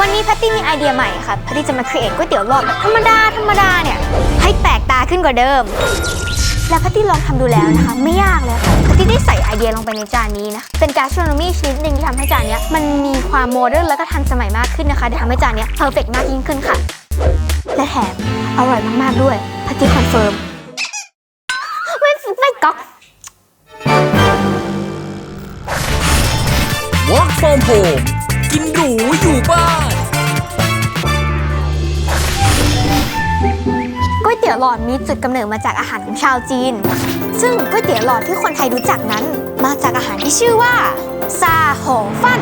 วันนี้แพตตี้มีไอเดียใหม่ค่ะแพตตี้จะมาครีเอทก๋วยเตี๋ยวหลอดแบบธรรมดาธรรมดาเนี่ย ให้แปลกตาขึ้นกว่าเดิม แล้วแพตตี้ลองทำดูแล้วนะคะ ไม่ยากเลยค่ะแพตตี้ได้ใส่ไอเดียลงไปในจานนี้นะ เป็นการ s t r o n o m y ชนิดหนึ่งที่ทำให้จานนี้มันมีความโมเดิร์นแล้วก็ทันสมัยมากขึ้นนะคะทำให้จานนี้เพอร์เฟกมากยิ่งขึ้นค่ะ และแถมอร่อยมากๆด้วยแพตตี้คอนเฟิร์มไม่ไม่ก๊อก Work from home กินหรูอยู่บ้าน ก๋วยเตี๋ยวหลอดมีจุดกำเนิดมาจากอาหารของชาวจีน ซึ่งก๋วยเตี๋ยวหลอดที่คนไทยรู้จักนั้น มาจากอาหารที่ชื่อว่า ซาโหฟั่น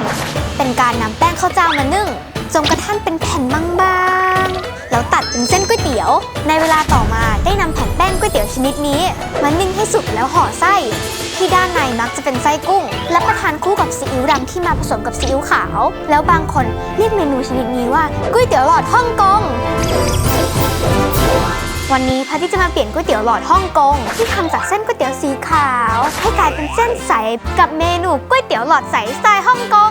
เป็นการนำแป้งข้าวเจ้ามานึ่งจนกระทั่งเป็นแผ่นบางๆ แล้วตัดเป็นเส้นก๋วยเตี๋ยว ในเวลาต่อมาได้นำแผ่นแป้งก๋วยเตี๋ยวชนิดนี้มานึ่งให้สุกแล้วห่อไส้ ที่ด้านในมักจะเป็นไส้กุ้ง และประทานคู่กับซีอิ๊วดำที่มาผสมกับซีอิ๊วขาว แล้วบางคนเรียกเมนูชนิดนี้ว่าก๋วยเตี๋ยวหลอดฮ่องกงวันนี้พาที่จะมาเปลี่ยนก๋วยเตี๋ยวหลอดฮ่องกงที่ทำจากเส้นก๋วยเตี๋ยวสีขาว ให้กลายเป็นเส้นใสกับเมนูก๋วยเตี๋ยวหลอดใสสไตล์ฮ่องกง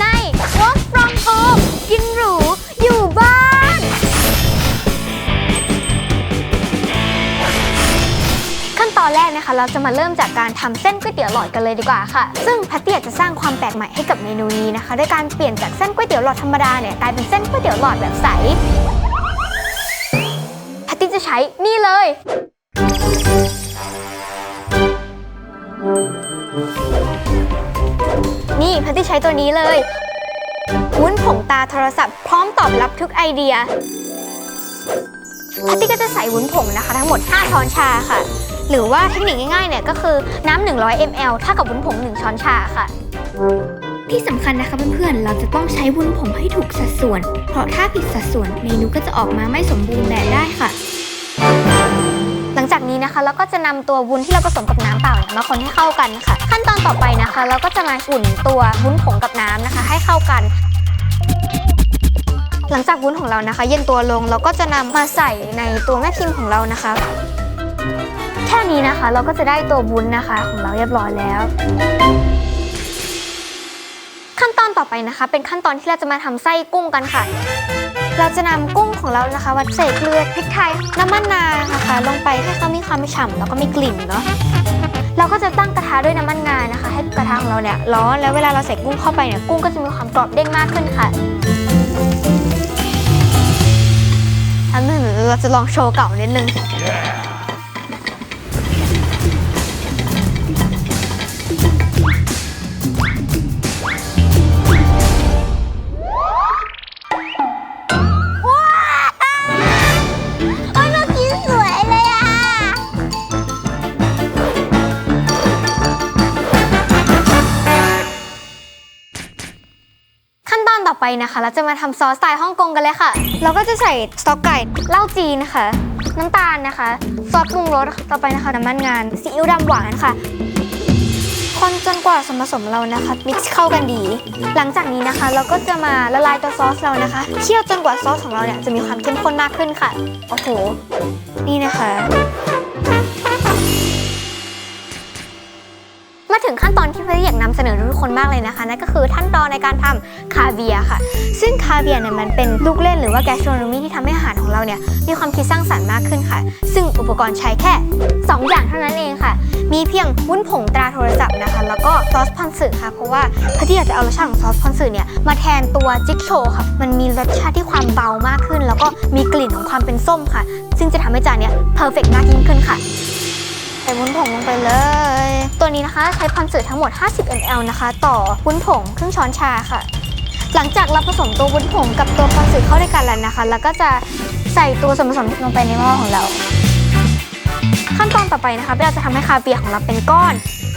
ใน Work from home กินหรู นตอนแรกนะคะ เราจะมาเริ่มจากการทำเส้นก๋วยเตี๋ยวหลอดกันเลยดีกว่าค่ะ ซึ่งแพตตี้อยากจะสร้างความแปลกใหม่ให้กับเมนูนี้นะคะด้วยการเปลี่ยนจากเส้นก๋วยเตี๋ยวหลอดธรรมดาเนี่ยกลายเป็นเส้นก๋วยเตี๋ยวหลอดแบบใสแพตตี้จะใช้นี่เลยนี่แพตตี้ใช้ตัวนี้เลยวุ้นผงตาโทรศัพท์ พร้อมตอบรับทุกไอเดียแพตตี้ก็จะใส่วุ้นผงนะคะ ทั้งหมด 5 ช้อนชาค่ะ หรือว่าเทคนิคง่ายๆเนี่ยก็คือน้ำ100 ml เท่ากับวุ้นผง 1 ช้อนชาค่ะ ที่สำคัญนะคะเพื่อนๆ เราจะต้องใช้วุ้นผงให้ถูกสัดส่วน เพราะถ้าผิดสัดส่วนเมนูก็จะออกมาไม่สมบูรณ์แบบได้ค่ะ หลังจากนี้นะคะเราก็จะนำตัววุ้นที่เราผสมกับน้ำเปล่าเนี่ยมาคนให้เข้ากันค่ะ ขั้นตอนต่อไปนะคะ เราก็จะมาอุ่นตัววุ้นผงกับน้ำนะคะ ให้เข้ากัน หลังจากวุ้นของเรานะคะ เย็นตัวลงเราก็จะนำมาใส่ในตัวแม่พิมพ์ของเรานะคะแค่นี้นะคะ เราก็จะได้ตัววุ้นนะคะ ของเราเรียบร้อยแล้ว ขั้นตอนต่อไปนะคะ เป็นขั้นตอนที่เราจะมาทำไส้กุ้งกันค่ะ เราจะนำกุ้งของเรานะคะวัดใส่เกลือพริกไทยน้ำมันงานะคะ ลงไปให้เขามีความฉ่ำแล้วก็มีกลิ่นเนาะเราก็จะตั้งกระทะด้วยน้ำมันงานะคะ ให้กระทะของเราเนี่ยร้อนแล้วเวลาเราใส่กุ้งเข้าไปเนี่ยกุ้งก็จะมีความกรอบเด้งมากขึ้นค่ะอันหนึ่งเราจะลองโชว์เก่านิดนึงโอนต่อไปนะคะ เราจะมาทำซอสสไตล์ฮ่องกงกันเลยค่ะ เราก็จะใส่สต๊อกไก่เหล้าจีนนะคะ น้ำตาลนะคะ ซอสปรุงรสต่อไปนะคะน้ำมันงานซีอิ๊วดำหวานค่ะคนจนกว่าส่วนผสมเรานะคะมิกซ์เข้ากันดี หลังจากนี้นะคะ เราก็จะมาละลายตัวซอสเรานะคะเคี่ยวจนกว่าซอสของเราเนี่ยจะมีความเข้มข้นมากขึ้นค่ะโอ้โหนี่นะคะ มาถึงขั้นตอนที่พี่อยากนำเสนอ คนมากเลยนะคะนั่นก็คือขั้นตอนในการทำคาเวียค่ะ ซึ่งคาเวียเนี่ยมันเป็นลูกเล่นหรือว่าแกสโทรโนมีที่ทำให้อาหารของเราเนี่ยมีความคิดสร้างสรรค์มากขึ้นค่ะ ซึ่งอุปกรณ์ใช้แค่ 2 อย่างเท่านั้นเองค่ะ มีเพียงวุ้นผงตราโทรศัพท์นะคะ แล้วก็ซอสพอนสึค่ะเพราะว่าพี่ที่อยากจะเอารสชาติของซอสพอนสึเนี่ยมาแทนตัวจิ๊กโชค่ะมันมีรสชาติที่ความเบามากขึ้น แล้วก็มีกลิ่นของความเป็นส้มค่ะ ซึ่งจะทำให้จานเนี้ยเพอร์เฟกต์มากยิ่งขึ้นค่ะ ใส่วุ้นผงลงไปเลย ตัวนี้นะคะใช้ความสื่อทั้งหมด 50 ml นะคะ ต่อวุ้นผงครึ่งช้อนชาค่ะ หลังจากเราผสมตัววุ้นผงกับตัวความสื่อเข้าด้วยกันแล้วนะคะแล้วก็จะใส่ตัวส่วนผสมลงไปในหม้อของเรา ขั้นตอนต่อไปนะคะเราจะทำให้คาเวียร์ของเราเป็นก้อน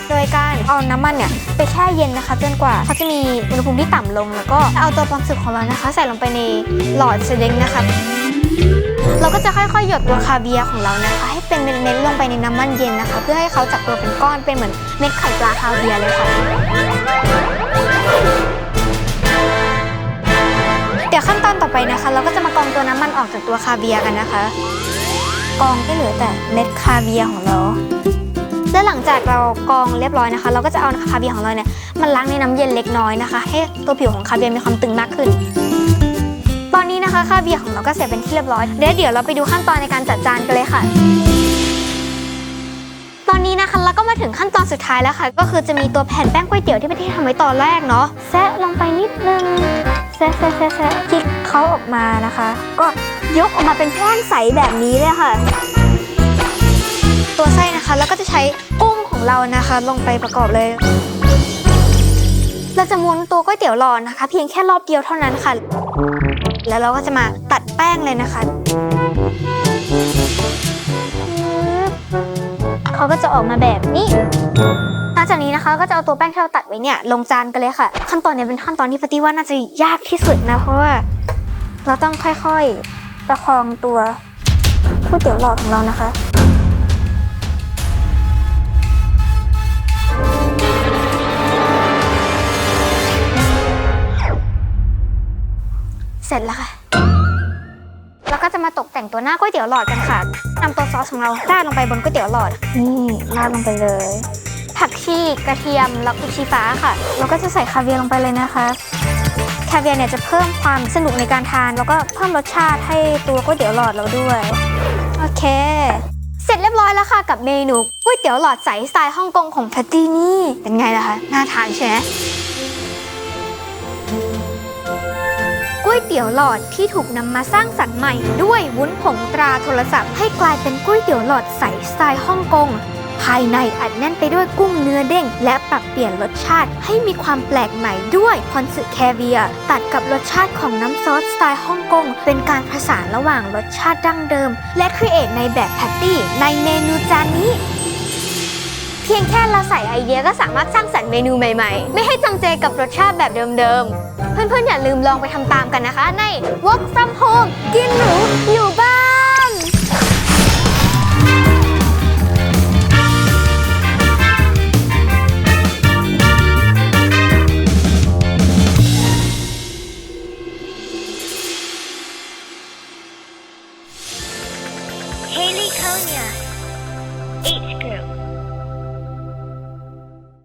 โดยการเอาน้ำมันเนี่ยไปแช่เย็นนะคะจนกว่าเขาจะมีอุณหภูมิที่ต่ำลง แล้วก็เอาตัวความสึกของเรานะคะ ใส่ลงไปในหลอดเซเล้งนะคะ เราก็จะค่อยๆ หยดตัวคาเวียของเรานะคะ ให้เป็นเม็ดๆลงไปในน้ำมันเย็นนะคะ เพื่อให้เขาจับตัวเป็นก้อนเป็นเหมือนเม็ดไข่ปลาคาเวียเลยค่ะเดี๋ยวขั้นตอนต่อไปนะคะ เราก็จะมากรองตัวน้ำมันออกจากตัวคาเวียกันนะคะกรองก็เหลือแต่เม็ดคาเวียของเราและหลังจากเรากรองเรียบร้อยนะคะ เราก็จะเอาคาเวียของเราเนี่ยมันล้างในน้ำเย็นเล็กน้อยนะคะ ให้ตัวผิวของคาเวียมีความตึงมากขึ้น ตอนนี้นะคะคาเวียร์ของเราก็เสร็จเป็นที่เรียบร้อยเดี๋ยวเดี๋ยวเราไปดูขั้นตอนในการจัดจานกันเลยค่ะ ตอนนี้นะคะเราก็มาถึงขั้นตอนสุดท้ายแล้วค่ะ ก็คือจะมีตัวแผ่นแป้งก๋วยเตี๋ยวที่พี่ที่ทำไว้ตอนแรกเนาะแซะลงไปนิดนึงแซะแซะแซะแซะพลิกเขาออกมานะคะ ก็ยกออกมาเป็นแป้งใสแบบนี้เลยค่ะ ตัวไส้นะคะแล้วก็จะใช้กุ้งของเรานะคะ ลงไปประกอบเลยเราจะม้วนตัวก๋วยเตี๋ยวหลอดนะคะ เพียงแค่รอบเดียวเท่านั้นค่ะ แล้วเราก็จะมาตัดแป้งเลยนะคะเขาก็จะออกมาแบบนี้หลังจากนี้นะคะก็จะเอาตัวแป้งที่เราตัดไว้เนี่ยลงจานกันเลยค่ะ ขั้นตอนนี้เป็นขั้นตอนที่ฟอตี้ว่าน่าจะยากที่สุดนะเพราะว่าเราต้องค่อยๆ ประคองตัวก๋วยเตี๋ยวหลอดของเรานะคะ เสร็จแล้วค่ะ แล้วก็จะมาตกแต่งตัวหน้าก๋วยเตี๋ยวหลอดกันค่ะนำตัวซอสของเราราดลงไปบนก๋วยเตี๋ยวหลอด นี่ราดลงไปเลย ผักชีกระเทียมแล้วก็ชีฟ้าค่ะแล้วก็จะใส่คาเวียร์ลงไปเลยนะคะคาเวียร์เนี่ยจะเพิ่มความสนุกในการทาน แล้วก็เพิ่มรสชาติให้ตัวก๋วยเตี๋ยวหลอดเราด้วย โอเค เสร็จเรียบร้อยแล้วค่ะกับเมนูก๋วยเตี๋ยวหลอดใสสไตล์ฮ่องกงของแพตตี้นี่ เป็นไงล่ะคะ น่าทานใช่ไหม วยเตี๋ยวหลอดที่ถูกนำมาสร้างสรรค์ใหม่ ด้วยวุ้นผงตราโทรศัพท์ให้กลายเป็นก๋วยเตี๋ยวหลอดใสสไตล์ฮ่องกงภายในอัดแน่นไปด้วยกุ้งเนื้อเด้ง และปรับเปลี่ยนรสชาติให้มีความแปลกใหม่ด้วยพอนสึแคเวียตัดกับรสชาติของน้ำซอสสไตล์ฮ่องกง เป็นการผสานระหว่างรสชาติดั้งเดิม และครีเอทในแบบแพตตี้ในเมนูจานนี้ เพียงแค่เราใส่ไอเดียก็สามารถสร้างสรรค์เมนูใหม่ๆ ไม่ให้จำเจกับรสชาติแบบเดิมๆ เพื่อนๆ อย่าลืมลองไปทำตามกันนะคะ ใน Work from Home กินหรูอยู่บ้าน